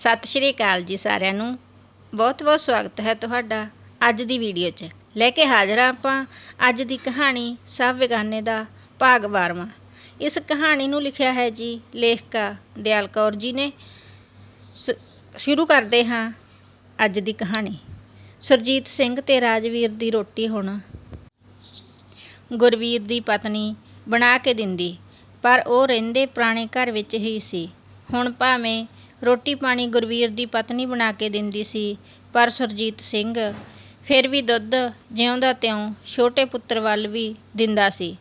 ਸਤਿ ਸ਼੍ਰੀ ਅਕਾਲ ਜੀ ਸਾਰਿਆਂ ਨੂੰ। ਬਹੁਤ ਬਹੁਤ ਸਵਾਗਤ ਹੈ ਤੁਹਾਡਾ ਅੱਜ ਦੀ ਵੀਡੀਓ 'ਚ। ਲੈ ਕੇ ਹਾਜ਼ਰ ਹਾਂ ਆਪਾਂ ਅੱਜ ਦੀ ਕਹਾਣੀ ਸਭ ਵਿਗਾਨੇ ਦਾ ਭਾਗ 12ਵਾਂ ਇਸ ਕਹਾਣੀ ਨੂੰ ਲਿਖਿਆ ਹੈ ਜੀ ਲੇਖਕਾ ਦਿਆਲ ਕੌਰ ਜੀ ਨੇ। ਸ- ਸ਼ੁਰੂ ਕਰਦੇ ਹਾਂ ਅੱਜ ਦੀ ਕਹਾਣੀ। ਸੁਰਜੀਤ ਸਿੰਘ ਤੇ ਰਾਜਵੀਰ ਦੀ ਰੋਟੀ ਹੁਣ। ਗੁਰਵੀਰ ਦੀ ਪਤਨੀ ਬਣਾ ਕੇ ਦਿੰਦੀ, ਪਰ ਉਹ ਰਹਿੰਦੇ ਪੁਰਾਣੇ ਘਰ ਵਿੱਚ ਹੀ ਸੀ। ਹੁਣ ਭਾਵੇਂ ਰੋਟੀ ਪਾਣੀ ਗੁਰਵੀਰ ਦੀ ਪਤਨੀ ਬਣਾ ਕੇ ਦਿੰਦੀ ਸੀ, ਪਰ ਸੁਰਜੀਤ ਸਿੰਘ ਫਿਰ ਵੀ ਦੁੱਧ ਜਿਉਂਦਾ ਤਿਉਂ ਛੋਟੇ ਪੁੱਤਰ ਵੱਲ ਵੀ ਦਿੰਦਾ ਸੀ,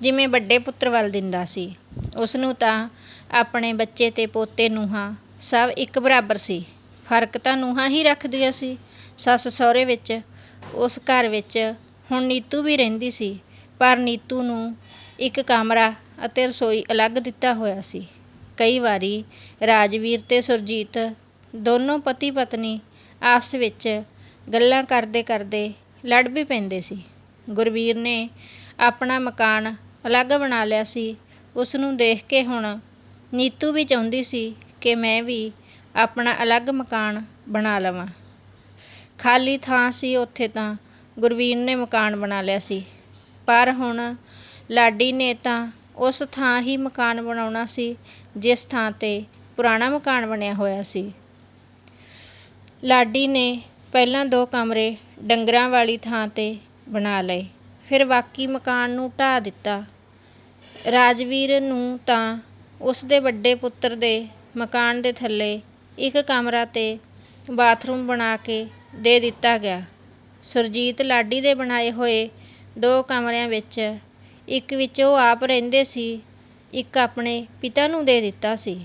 ਜਿਵੇਂ ਵੱਡੇ ਪੁੱਤਰ ਵੱਲ ਦਿੰਦਾ ਸੀ। ਉਸ ਨੂੰ ਤਾਂ ਆਪਣੇ ਬੱਚੇ ਤੇ ਪੋਤੇ ਨੂੰਹਾਂ ਸਭ ਇੱਕ ਬਰਾਬਰ ਸੀ। ਫ਼ਰਕ ਤਾਂ ਨੂੰਹਾਂ ਹੀ ਰੱਖਦੀਆਂ ਸੀ। ਸੱਸ ਸਹੁਰੇ ਵਿੱਚ, ਉਸ ਘਰ ਵਿੱਚ ਹੁਣ ਨੀਤੂ ਵੀ ਰਹਿੰਦੀ ਸੀ, ਪਰ ਨੀਤੂ ਨੂੰ ਇੱਕ ਕਮਰਾ ਅਤੇ ਰਸੋਈ ਅਲੱਗ ਦਿੱਤਾ ਹੋਇਆ ਸੀ। ਕਈ ਵਾਰੀ ਰਾਜਵੀਰ ਤੇ ਸੁਰਜੀਤ ਦੋਨੋਂ ਪਤੀ ਪਤਨੀ ਆਪਸ ਵਿੱਚ ਗੱਲਾਂ ਕਰਦੇ ਕਰਦੇ ਲੜ ਵੀ ਪੈਂਦੇ ਸੀ। ਗੁਰਵੀਰ ਨੇ ਆਪਣਾ ਮਕਾਨ ਅਲੱਗ ਬਣਾ ਲਿਆ ਸੀ। ਉਸ ਨੂੰ ਦੇਖ ਕੇ ਹੁਣ ਨੀਤੂ ਵੀ ਚਾਹੁੰਦੀ ਸੀ ਕਿ ਮੈਂ ਵੀ ਆਪਣਾ ਅਲੱਗ ਮਕਾਨ ਬਣਾ ਲਵਾਂ। ਖਾਲੀ ਥਾਂ ਸੀ ਉੱਥੇ ਤਾਂ ਗੁਰਵੀਰ ਨੇ ਮਕਾਨ ਬਣਾ ਲਿਆ ਸੀ। ਪਰ ਹੁਣ ਲਾਡੀ ਨੇ ਤਾਂ ਉਸ ਥਾਂ ਹੀ ਮਕਾਨ ਬਣਾਉਣਾ ਸੀ, ਜਿਸ ਥਾਂ ਤੇ ਪੁਰਾਣਾ ਮਕਾਨ ਬਣਿਆ ਹੋਇਆ ਸੀ। ਲਾਡੀ ਨੇ ਪਹਿਲਾਂ ਦੋ ਕਮਰੇ ਡੰਗਰਾਂ ਵਾਲੀ ਥਾਂ ਤੇ ਬਣਾ ਲਏ, ਫਿਰ ਬਾਕੀ ਮਕਾਨ ਨੂੰ ਢਾਹ ਦਿੱਤਾ। ਰਾਜਵੀਰ ਨੂੰ ਤਾਂ ਉਸ ਦੇ ਵੱਡੇ ਪੁੱਤਰ ਦੇ ਮਕਾਨ ਦੇ ਥੱਲੇ ਇੱਕ ਕਮਰਾ ਤੇ ਬਾਥਰੂਮ ਬਣਾ ਕੇ ਦੇ ਦਿੱਤਾ ਗਿਆ। ਸੁਰਜੀਤ ਲਾਡੀ ਦੇ ਬਣਾਏ ਹੋਏ ਦੋ ਕਮਰਿਆਂ ਵਿੱਚ ਇੱਕ ਵਿੱਚ ਉਹ ਆਪ ਰਹਿੰਦੇ ਸੀ, ਇੱਕ ਆਪਣੇ ਪਿਤਾ ਨੂੰ ਦੇ ਦਿੱਤਾ ਸੀ।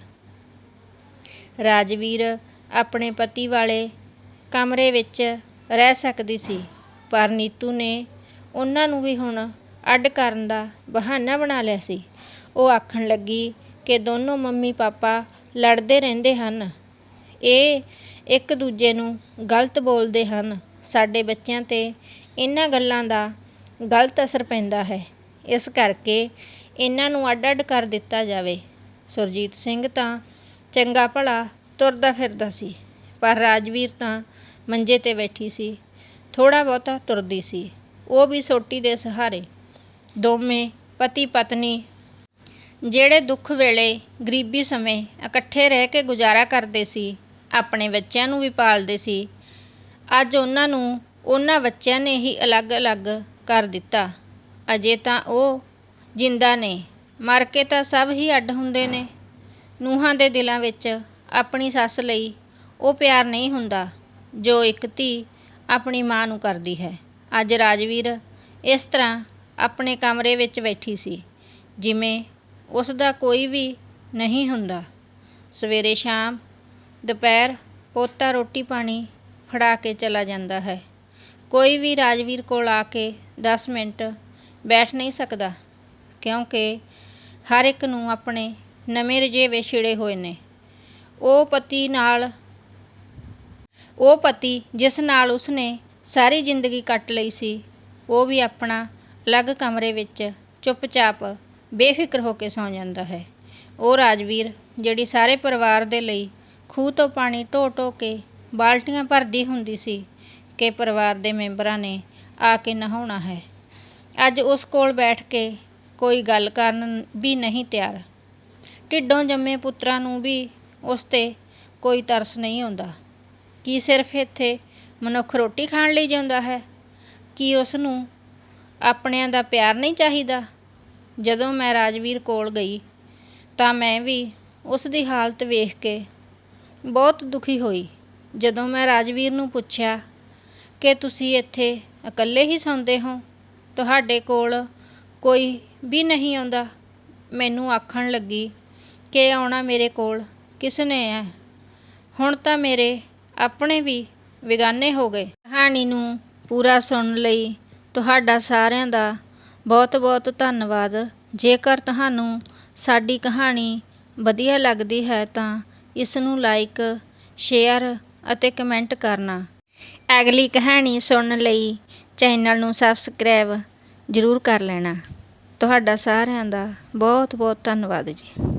ਰਾਜਵੀਰ ਆਪਣੇ ਪਤੀ ਵਾਲੇ ਕਮਰੇ ਵਿੱਚ ਰਹਿ ਸਕਦੀ ਸੀ, ਪਰ ਨੀਤੂ ਨੇ ਉਹਨਾਂ ਨੂੰ ਵੀ ਹੁਣ ਅੱਡ ਕਰਨ ਦਾ ਬਹਾਨਾ ਬਣਾ ਲਿਆ ਸੀ। ਉਹ ਆਖਣ ਲੱਗੀ ਕਿ ਦੋਨੋਂ ਮੰਮੀ ਪਾਪਾ ਲੜਦੇ ਰਹਿੰਦੇ ਹਨ। ਇਹ ਇੱਕ ਦੂਜੇ ਨੂੰ ਗਲਤ ਬੋਲਦੇ ਹਨ। ਸਾਡੇ ਬੱਚਿਆਂ ਤੇ ਇਹਨਾਂ ਗੱਲਾਂ ਦਾ ਗਲਤ ਅਸਰ ਪੈਂਦਾ ਹੈ। ਇਸ ਕਰਕੇ ਇਹਨਾਂ ਨੂੰ ਅੱਡ-ਅੱਡ ਕਰ ਦਿੱਤਾ ਜਾਵੇ। ਸੁਰਜੀਤ ਸਿੰਘ ਤਾਂ ਚੰਗਾ ਭਲਾ ਤੁਰਦਾ ਫਿਰਦਾ ਸੀ, ਪਰ ਰਾਜਵੀਰ ਤਾਂ ਮੰਜੇ ਤੇ ਬੈਠੀ ਸੀ, ਥੋੜ੍ਹਾ ਬਹੁਤਾ ਤੁਰਦੀ ਸੀ। ਉਹ ਵੀ ਸੋਟੀ ਦੇ ਸਹਾਰੇ। ਦੋਵੇਂ ਪਤੀ ਪਤਨੀ ਜਿਹੜੇ ਦੁੱਖ ਵੇਲੇ ਗਰੀਬੀ ਸਮੇਂ ਇਕੱਠੇ ਰਹਿ ਕੇ ਗੁਜ਼ਾਰਾ ਕਰਦੇ ਸੀ, ਆਪਣੇ ਬੱਚਿਆਂ ਨੂੰ ਵੀ ਪਾਲਦੇ ਸੀ, ਅੱਜ ਉਹਨਾਂ ਨੂੰ ਉਹਨਾਂ ਬੱਚਿਆਂ ਨੇ ਹੀ ਅਲੱਗ-ਅਲੱਗ ਕਰ ਦਿੱਤਾ। ਅਜੇ ਤਾਂ ਉਹ ਜਿੰਦਾ ਨੇ। ਮਰ ਕੇ ਤਾਂ ਸਭ ਹੀ ਅੱਡ ਹੁੰਦੇ ਨੇ। ਨੂੰਹਾਂ ਦੇ ਦਿਲਾਂ ਵਿੱਚ ਆਪਣੀ ਸੱਸ ਲਈ ਉਹ ਪਿਆਰ ਨਹੀਂ ਹੁੰਦਾ, ਜੋ ਇੱਕ ਧੀ ਆਪਣੀ ਮਾਂ ਨੂੰ ਕਰਦੀ ਹੈ। ਅੱਜ ਰਾਜਵੀਰ ਇਸ ਤਰ੍ਹਾਂ ਆਪਣੇ ਕਮਰੇ ਵਿੱਚ ਬੈਠੀ ਸੀ, ਜਿਵੇਂ ਉਸ ਦਾ ਕੋਈ ਵੀ ਨਹੀਂ ਹੁੰਦਾ। ਸਵੇਰੇ ਸ਼ਾਮ ਦੁਪਹਿਰ ਪੋਤਾ ਰੋਟੀ ਪਾਣੀ ਫੜਾ ਕੇ ਚਲਾ ਜਾਂਦਾ ਹੈ। ਕੋਈ ਵੀ ਰਾਜਵੀਰ ਕੋਲ ਆ ਕੇ 10 ਮਿੰਟ ਬੈਠ ਨਹੀਂ ਸਕਦਾ, ਕਿਉਂਕਿ ਹਰ ਇੱਕ ਨੂੰ ਆਪਣੇ ਨਵੇਂ ਰਜੇਵੇ ਛਿੜੇ ਹੋਏ ਨੇ। ਉਹ ਪਤੀ ਨਾਲ, ਉਹ ਪਤੀ ਜਿਸ ਨਾਲ ਉਸਨੇ ਸਾਰੀ ਜ਼ਿੰਦਗੀ ਕੱਟ ਲਈ ਸੀ, ਉਹ ਵੀ ਆਪਣਾ ਅਲੱਗ ਕਮਰੇ ਵਿੱਚ ਚੁੱਪਚਾਪ ਬੇਫਿਕਰ ਹੋ ਕੇ ਸੌਂ ਜਾਂਦਾ ਹੈ। ਉਹ ਰਾਜਵੀਰ, ਜਿਹੜੀ ਸਾਰੇ ਪਰਿਵਾਰ ਦੇ ਲਈ ਖੂਹ ਤੋਂ ਪਾਣੀ ਢੋ ਢੋ ਕੇ ਬਾਲਟੀਆਂ ਭਰਦੀ ਹੁੰਦੀ ਸੀ, ਕਿ ਪਰਿਵਾਰ ਦੇ ਮੈਂਬਰਾਂ ਨੇ ਆ ਕੇ ਨਹਾਉਣਾ ਹੈ। ਅੱਜ ਉਸ ਕੋਲ ਬੈਠ ਕੇ ਕੋਈ ਗੱਲ ਕਰਨ ਵੀ ਨਹੀਂ ਤਿਆਰ। ਢਿੱਡੋਂ ਜੰਮੇ ਪੁੱਤਰਾਂ ਨੂੰ ਵੀ ਉਸ ਤੇ ਕੋਈ ਤਰਸ ਨਹੀਂ ਆਉਂਦਾ। ਕੀ ਸਿਰਫ ਇੱਥੇ ਮਨੁੱਖ ਰੋਟੀ ਖਾਣ ਲਈ ਜਿਉਂਦਾ ਹੈ? ਕੀ ਉਸ ਨੂੰ ਆਪਣਿਆਂ ਦਾ ਪਿਆਰ ਨਹੀਂ ਚਾਹੀਦਾ? ਜਦੋਂ ਮੈਂ ਰਾਜਵੀਰ ਕੋਲ ਗਈ ਤਾਂ ਮੈਂ ਵੀ ਉਸ ਦੀ ਹਾਲਤ ਵੇਖ ਕੇ ਬਹੁਤ ਦੁਖੀ ਹੋਈ। ਜਦੋਂ ਮੈਂ ਰਾਜਵੀਰ ਨੂੰ ਪੁੱਛਿਆ ਕਿ ਤੁਸੀਂ ਇੱਥੇ ਇਕੱਲੇ ਹੀ ਸੌਂਦੇ ਹੋ? ਤੁਹਾਡੇ ਕੋਲ ਕੋਈ ਵੀ ਨਹੀਂ ਆਉਂਦਾ। ਮੈਨੂੰ ਆਖਣ ਲੱਗੀ, ਕਿ ਆਉਣਾ ਮੇਰੇ ਕੋਲ? ਕਿਸ ਨੇ ਹੈ ਹੁਣ ਤਾਂ ਮੇਰੇ ਆਪਣੇ ਵੀ ਵਿਗਾਨੇ ਹੋ ਗਏ। ਕਹਾਣੀ ਨੂੰ ਪੂਰਾ ਸੁਣਨ ਲਈ ਤੁਹਾਡਾ ਸਾਰਿਆਂ ਦਾ ਬਹੁਤ-ਬਹੁਤ ਧੰਨਵਾਦ। ਜੇਕਰ ਤੁਹਾਨੂੰ ਸਾਡੀ ਕਹਾਣੀ ਵਧੀਆ ਲੱਗਦੀ ਹੈ ਤਾਂ ਇਸ ਨੂੰ ਲਾਈਕ, ਸ਼ੇਅਰ ਅਤੇ ਕਮੈਂਟ ਕਰਨਾ। ਅਗਲੀ ਕਹਾਣੀ ਸੁਣਨ ਲਈ ਚੈਨਲ ਨੂੰ ਸਬਸਕ੍ਰਾਈਬ ਜ਼ਰੂਰ ਕਰ ਲੈਣਾ। ਤੁਹਾਡਾ ਸਾਰਿਆਂ ਦਾ ਬਹੁਤ ਬਹੁਤ ਧੰਨਵਾਦ ਜੀ।